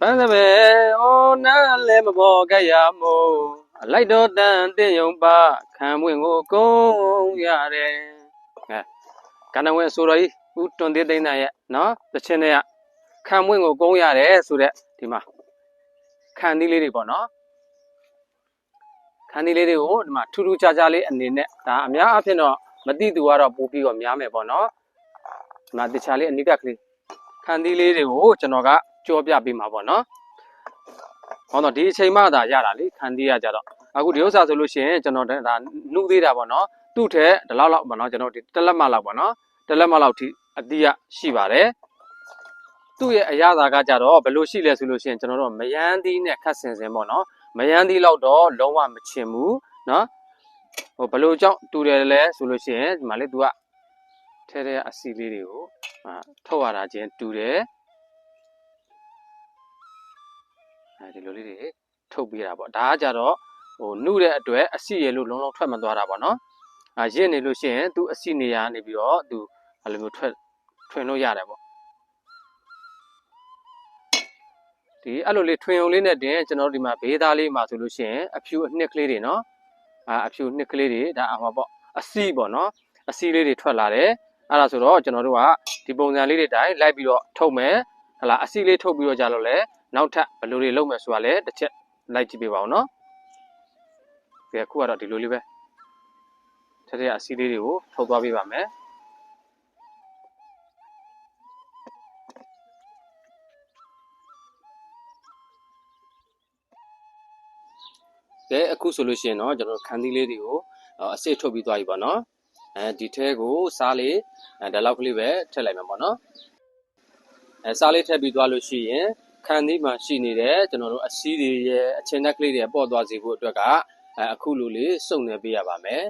ပန်းစပယ်ဩနာလည်းမပေါ်ကြရမို့အလိုက်တော်တန်တင်ယုံပါခံဝင်ကိုကုန်းရတယ်ဟဲ့ကဏ္ဍဝင်ဆိုတော်ကြီးဦးတွန်သေးသိန်းသားရဲ့နော်တချင်းတွေကခံဝင်ကိုကုန်းရတယ်ဆိုတဲ့ဒီမှာခံသီးလေးတွေပေါ့နော်ခံသီးလေးတွေကိုဒီမှာထူးထူးခြားခြားလေးအနေနဲ့ဒါအများအားဖြင့်တော့မတိသူကတော့ပို့ပြီးတော့များမယ်ပေါ့နော်ဒီမှာတခြားလေးအနိကကလေးခန်းသီးလေးတွေကိုကျွန်တော်က ကြောပြပေးမှာပေါ့နော်။ဟောတော့ဒီအချိန်မှသာရတာလေခန်းသီးရကြတော့အခုဒီဥစ္စာဆိုလို့ရှိရင်ကျွန်တော်ဒါနှုတ်သေးတာပေါ့နော်။သူ့ထက်ဒီလောက်လောက်ပေါ့နော်ကျွန်တော်ဒီတစ်လက်မလောက်ပေါ့နော်။တစ်လက်မလောက်ထိအတိရရှိပါတယ်။သူ့ရဲ့အရသာကကြတော့ဘယ်လိုရှိလဲဆိုလို့ရှိရင်ကျွန်တော်တို့မယန်းသီးနဲ့ခတ်ဆင်စင်ပေါ့နော်။မယန်းသီးလောက်တော့လုံးဝမချင်ဘူးနော်။ဟိုဘယ်လိုကြောင့်တူတယ်လဲဆိုလို့ရှိရင်ဒီမှာလေ तू ကထဲထဲအစီလေးတွေကိုအာထုတ်ရတာချင်းတူတယ် အဲဒီလိုလေးတွေထုတ်ပေးတာပေါ့ဒါကကြတော့ဟိုနှုတဲ့အတွက်အစီရလို့လုံးလုံးထွက်မသွားတာပေါ့နော်အာရင့်နေလို့ရှိရင်သူအစီနေရနေပြီးတော့သူအဲ့လိုမျိုးထွက်ထွင်လို့ရတယ်ပေါ့ဒီအဲ့လိုလေးထွင်ုံလေးနဲ့တင်ကျွန်တော်တို့ဒီမှာဘေးသားလေးမှာဆိုလို့ရှိရင်အဖြူအနှစ်ကလေးတွေနော်အာအဖြူနှစ်ကလေးတွေဒါအဟောပေါ့အစီပေါ့နော်အစီလေးတွေထွက်လာတယ်အဲ့ဒါဆိုတော့ကျွန်တော်တို့ကဒီပုံစံလေးတွေတိုင်းလိုက်ပြီးတော့ထုတ်မယ်ဟလာအစီလေးထုတ်ပြီးတော့ကြလို့လဲ နောက်ထပ်ဘယ်လိုတွေလုပ်မယ်ဆိုတာလဲတစ်ချက်လိုက်ကြည့်ပေးပါဦးနော်ကဲအခုကတော့ဒီလိုလေးပဲထက်တဲ့အစီလေးတွေကိုထုတ်သွားပေးပါမယ်ကဲအခုဆိုလို့ရှိရင်တော့ကျွန်တော်ခန်းသီးလေးတွေကိုအစစ်ထုတ်ပြီးသွားပြီပေါ့နော်အဲဒီထဲကိုစားလေးအဲဒါလောက်ကလေးပဲထည့်လိုက်မှာပေါ့နော်အဲစားလေးထည့်ပြီးသွားလို့ရှိရင် ခန်းသီးမှာရှိနေတဲ့ကျွန်တော်တို့အစည်းတွေရဲ့အချင်းတက်ကလေးတွေပေါ့သွားစေဖို့အတွက်ကအဲအခုလိုလေးစုံနေပေးရပါမယ်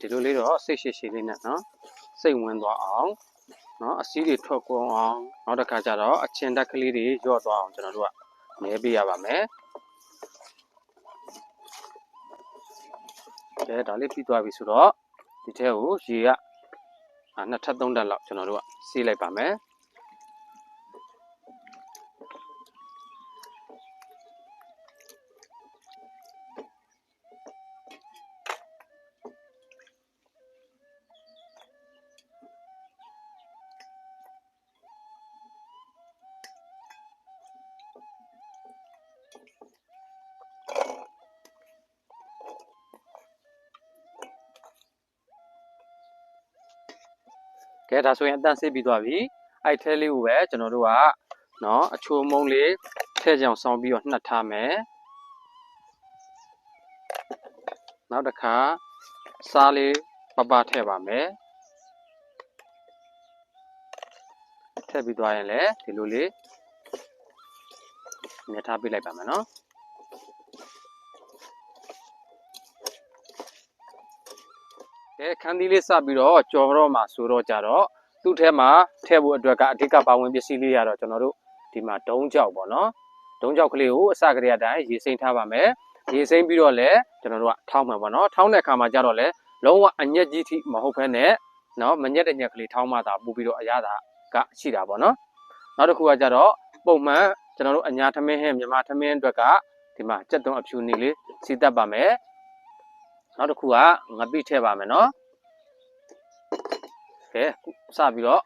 ဒီလိုလေးတော့စိတ်ရှိရှိလေးနဲ့နော်စိတ်ဝင်သွားအောင်နော်အစည်းတွေထွက်ကုန်အောင်နောက်တစ်ခါကျတော့အချင်းတက်ကလေးတွေရော့သွားအောင်ကျွန်တော်တို့ကမဲပေးရပါမယ် ကဲဒါလေးပြီးသွားပြီဆိုတော့ဒီထဲကိုရေကအာနှစ်ထပ်သုံးတက်လောက်ကျွန်တော်တို့ကစီးလိုက်ပါမယ် ကဲဒါဆိုရင်အတန့်ဆေးပြီးသွားပြီအဲ့ထဲလေးကိုပဲကျွန်တော်တို့ကနော်အချိုမုံလေးထဲကြအောင်ဆောင်းပြီးတော့နှက်ထားမယ်နောက်တစ်ခါစားလေးပပထည့်ပါမယ်ထည့်ပြီးသွားရင်လည်းဒီလိုလေးမြတ်ထားပေးလိုက်ပါမယ်နော် ကဲခန်းသီးလေးစပြီးတော့ကြော်တော့မှာဆိုတော့ကြတော့သူ့ထဲမှာထည့်ဖို့အတွက်ကအဓိကပါဝင်ပစ္စည်းလေးရတော့ကျွန်တော်တို့ဒီမှာဒုံးကြောက်ပေါ့နော်ဒုံးကြောက်ကလေးကိုအစကတည်းကတိုင်းရေစိမ့်ထားပါမယ်ရေစိမ့်ပြီးတော့လည်းကျွန်တော်တို့ကထောင်းမှာပေါ့နော်ထောင်းတဲ့အခါမှာကြတော့လည်းလုံးဝအညက်ကြီးထိမဟုတ်ဘဲနဲ့နော်မညက်တဲ့ညက်ကလေးထောင်းမှသာပို့ပြီးတော့အရသာကရှိတာပေါ့နော်နောက်တစ်ခုကကြတော့ပုံမှန်ကျွန်တော်တို့အညာထမင်းဟင်းမြန်မာထမင်းအတွက်ကဒီမှာကြက်သွန်အဖြူနေလေးစီတက်ပါမယ် နောက်တစ်ခုကငပိထည့်ပါမယ်နော်ကဲစပြီးတော့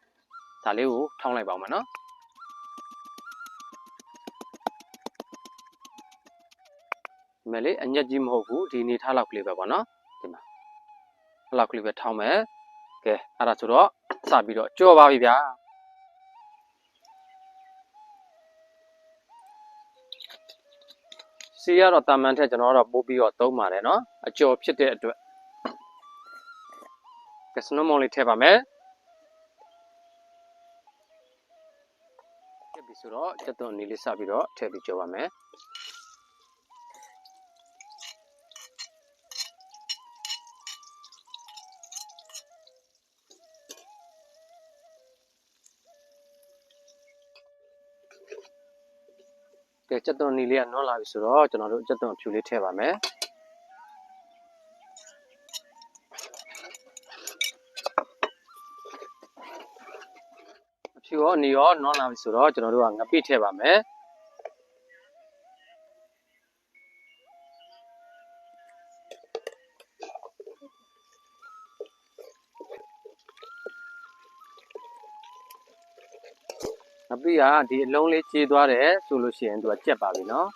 ဒါလေးကိုထောင်းလိုက်ပါဦးမယ်နော်ဒီမဲ့လေးအညက်ကြီးမဟုတ်ဘူးဒီနေထားလောက်ကလေးပဲပေါ့နော်ဒီမှာအဲ့လောက်ကလေးပဲထောင်းမယ်ကဲအဲ့ဒါဆိုတော့စပြီးတော့ကြော်ပါပြီဗျာ စီရတော့တာမန်ထက်ကျွန်တော်ကတော့ပို့ပြီးတော့သုံးပါတယ်နော်အကျော်ဖြစ်တဲ့အတွက်ကစနမုံလေးထည့်ပါမယ်ထည့်ပြီးဆိုတော့ချက်သွန်နေလေးစပြီးတော့ထည့်ပြီးကြောပါမယ် ယ်ကြက်သွန်နီလေးကနွမ်းလာပြီဆိုတော့ကျွန်တော်တို့ကြက်သွန်ဖြူလေးထည့်ပါမယ်ဖြူရောနီရောနွမ်းလာပြီဆိုတော့ကျွန်တော်တို့ကငပိထည့်ပါမယ် ငပိကဒီအလုံးလေးကြေးသွားတယ်ဆိုလို့ရှိရင်သူကကြက်ပါပြီเนาะ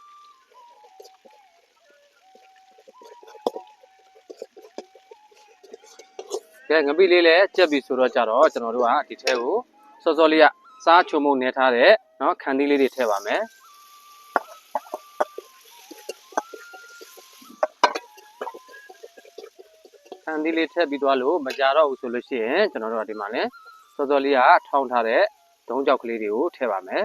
ကဲငပိလေးလည်းကြက်ပြီဆိုတော့ကြတော့ကျွန်တော်တို့ကဒီထဲကိုစောစောလေးကစားချုံမုံနေထားတဲ့เนาะခန္တီးလေးတွေထည့်ပါမယ်ခန္တီးလေးထည့်ပြီးသွားလို့မကြတော့ဘူးဆိုလို့ရှိရင်ကျွန်တော်တို့ကဒီမှာလဲစောစောလေးကထောင်းထားတဲ့ ဒုံးကြောက်ကလေးတွေကိုထည့်ပါမယ်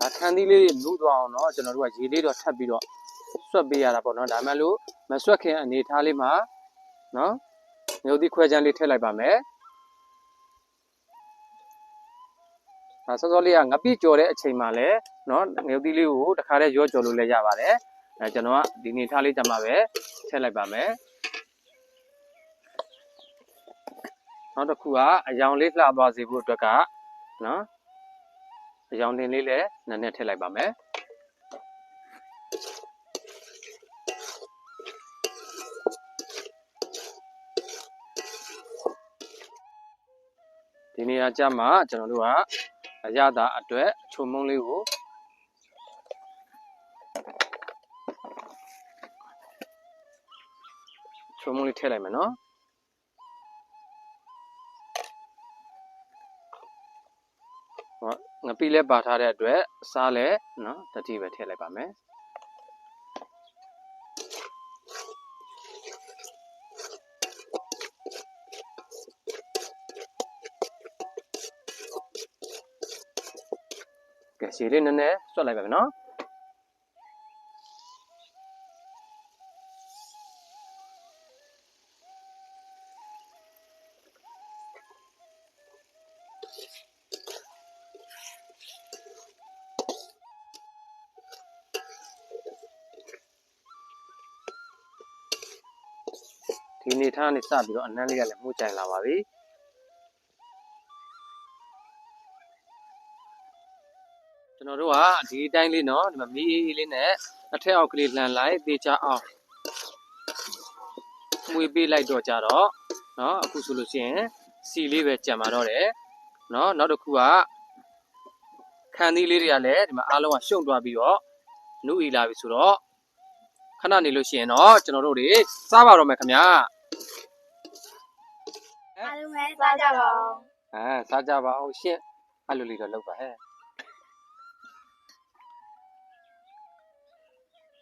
ဒါခန်းသီးလေးတွေလူသွားအောင်တော့ကျွန်တော်တို့ကရေလေးတော့ထပ်ပြီးတော့ဆွတ်ပေးရတာပေါ့နော်ဒါမှမဟုတ်မဆွတ်ခင်အနေထားလေးမှာနော် မြို့သီးခွဲချမ်းလေးထည့်လိုက်ပါမယ်။ဒါစောစောလေးကငပိကြော်တဲ့အချိန်မှာလည်းနော်မြို့သီးလေးကိုတခါတည်းရော့ကြော်လို့လည်းရပါတယ်။အဲကျွန်တော်ကဒီနေထားလေးကြမှာပဲထည့်လိုက်ပါမယ်။နောက်တစ်ခုကအယောင်လေးလှသွားစေဖို့အတွက်ကနော်အယောင်တင်လေးလည်းနည်းနည်းထည့်လိုက်ပါမယ်။ နေရာကျမှကျွန်တော်တို့ကအရသာအတွက်ချုံမုံလေးကိုချုံမုံလေးထည့်လိုက်မယ်နော်ဟောငပိလဲပါထားတဲ့အတွက်စားလဲနော်တတိပဲထည့်လိုက်ပါမယ် ကဲရှည်လေးနည်းနည်းဆွတ်လိုက်ပါမယ်နော်ဒီနေထားနေစပြီးတော့အနမ်းလေးကလည်းမှုကြိုင်လာပါပြီ ကျွန်တော်တို့ကဒီအတိုင်းလေးနော်ဒီမှာမီးအေးအေးလေးနဲ့အထက်အောက်ကလေးလှန်လိုက်တေချအောင်မွေပေးလိုက်တော့ကြတော့နော်အခုဆိုလို့ရှိရင်စီလေးပဲကြံပါတော့တယ်နော်နောက်တစ်ခုကခန်းသီးလေးတွေကလည်းဒီမှာအားလုံးကရှုံသွားပြီးတော့နုအီလာပြီဆိုတော့ခဏနေလို့ရှိရင်တော့ကျွန်တော်တို့တွေစားပါတော့မယ်ခင်ဗျာအားလုံးပဲစားကြပါဦးအဲစားကြပါအောင်ရှင့်အဲ့လိုလေးတော့လုပ်ပါဟဲ့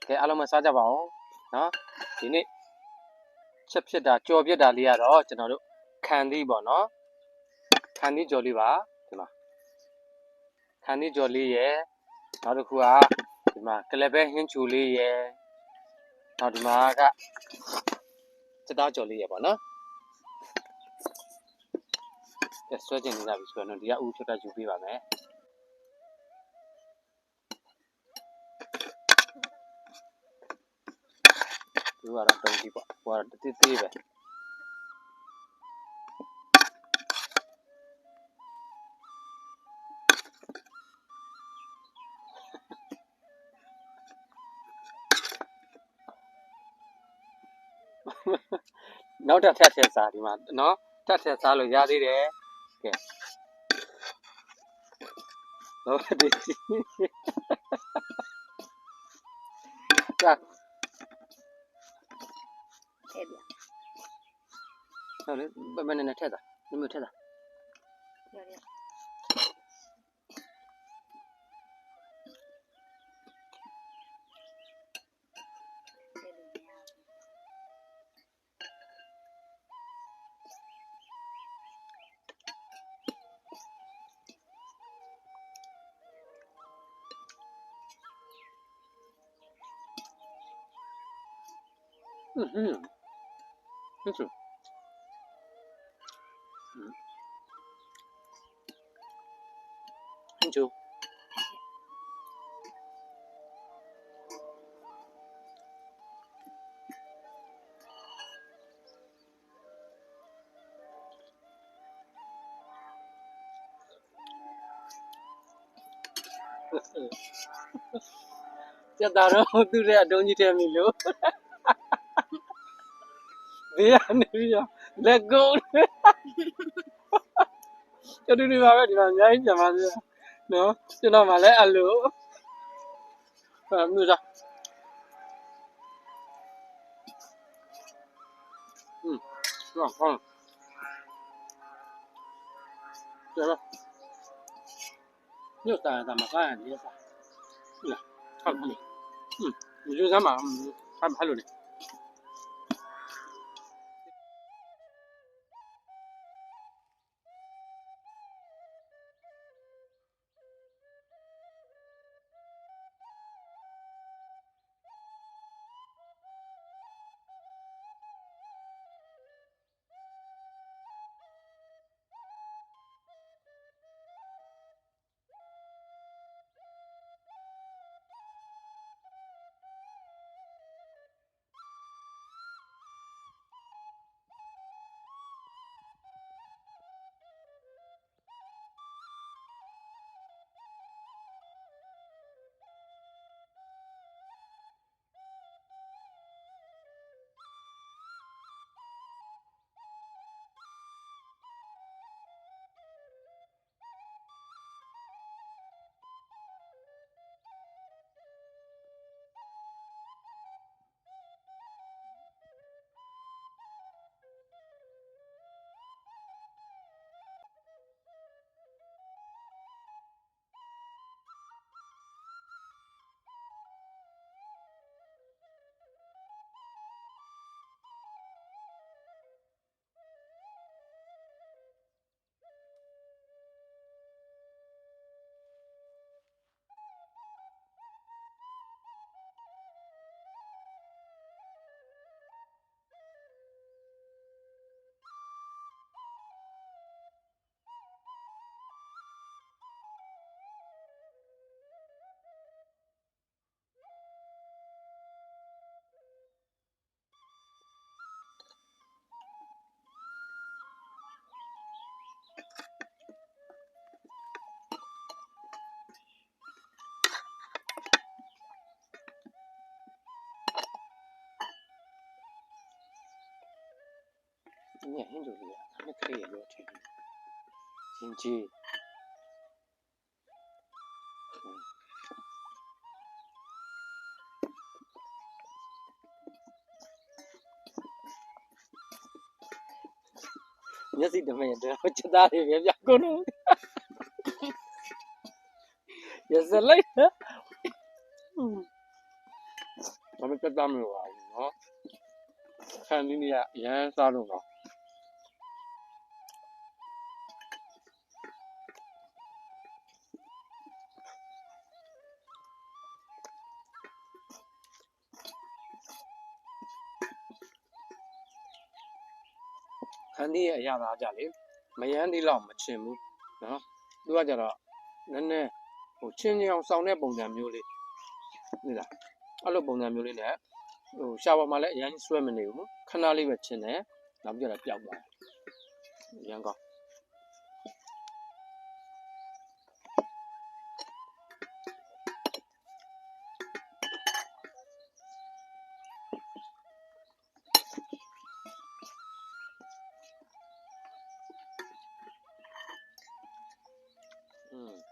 ကဲအားလုံးမစားကြပါအောင်နော်ဒီနေ့ချက်ဖြစ်တာကြော်ပြစ်တာလေးကတော့ကျွန်တော်တို့ခံသီးပေါ့နော်ခံသီးကြော်လေးပါဒီမှာခံသီးကြော်လေးရယ်နောက်တစ်ခုကဒီမှာကလပဲဟင်းချူလေးရယ်နောက်ဒီမှာကစက်သားကြော်လေးရယ်ပေါ့နော်ကဲဆွဲကျင်နေကြပြီဆိုတော့ဒီကဥချွတ်တက်ယူပေးပါမယ် ဒီကတော့တုံးကြည့်ပေါ့ဟိုကတော့တိတိပဲနောက်တစ်ထပ်ထည့်စားဒီမှာနော်ထပ်ထည့်စားလို့ရသေးတယ်ဟုတ်တယ်ကြာ ဟုတ်လေဘယ်မနဲ့နဲ့ထက်တာဒီမျိုးထက်တာပြော ကျက်တာတော့သူ့ရဲ့အတုံးကြီးထဲမိလို့ဒီကနေပြီးတော့လက်ကုပ်ကျတူတူပါပဲဒီမှာအများကြီးပြန်ပါသေးတယ်နော်ကျွန်တော်မှလည်းအလိုအဲမျိုးစားอืมဟုတ်ဟုတ်ကျတော့ညတာတာမကားရည်စားဟုတ်ပြီ 你有三三吗三十一三对还差不多。嗯你就先把嗯，还先拍了。 그냥 핸들이야. 그냥 그래 이거 돼. 진지. nhớ gì được mày được chứ ta thì em giặc con rồi giờ sẽ lấy nữa nó mới chết tâm vào, nó xem đi đi à, yeah, sao được rồi န်းဒီရဲ့အရာသားကြလေမယန်းဒီလောက်မချင်ဘူးနော်သူကကြတော့နည်းနည်းဟိုချင်းချင်းအောင်စောင်းတဲ့ပုံစံမျိုးလေးဟုတ်လားအဲ့လိုပုံစံမျိုးလေးနဲ့ဟိုရှာပါမှာလည်းအရင်ဆွဲမနေဘူးခဏလေးပဲချင်းတယ်နောက်ပြီးတော့ပျောက်သွားတယ်အရန်ကောင်း Mm.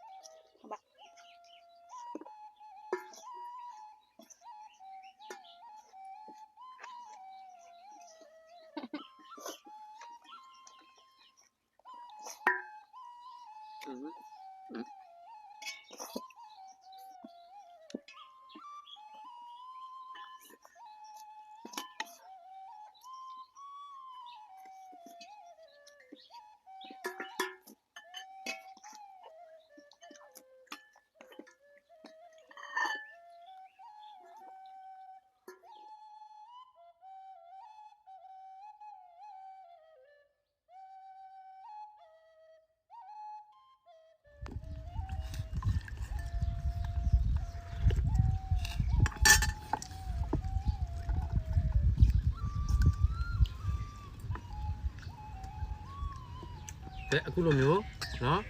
ကဲအခုလိုမျိုးနော်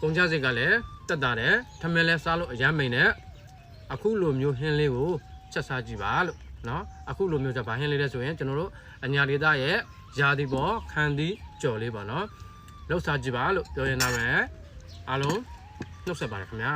ကုန်ကြစိတ်ကလည်းတက်တာတယ်ထမင်းလဲစားလို့အရမ်းမိန်နဲ့အခုလိုမျိုးဟင်းလေးကိုချက်စားကြည့်ပါလို့နော်အခုလိုမျိုးချက်ပါဟင်းလေးလဲဆိုရင်ကျွန်တော်တို့အညာဒေသရဲ့ယာဒီပေါ်ခန်းသီးကြော်လေးပေါ့နော်လောက်စားကြည့်ပါလို့ပြောရင်တော့မယ်အားလုံးနှုတ်ဆက်ပါတယ်ခင်ဗျာ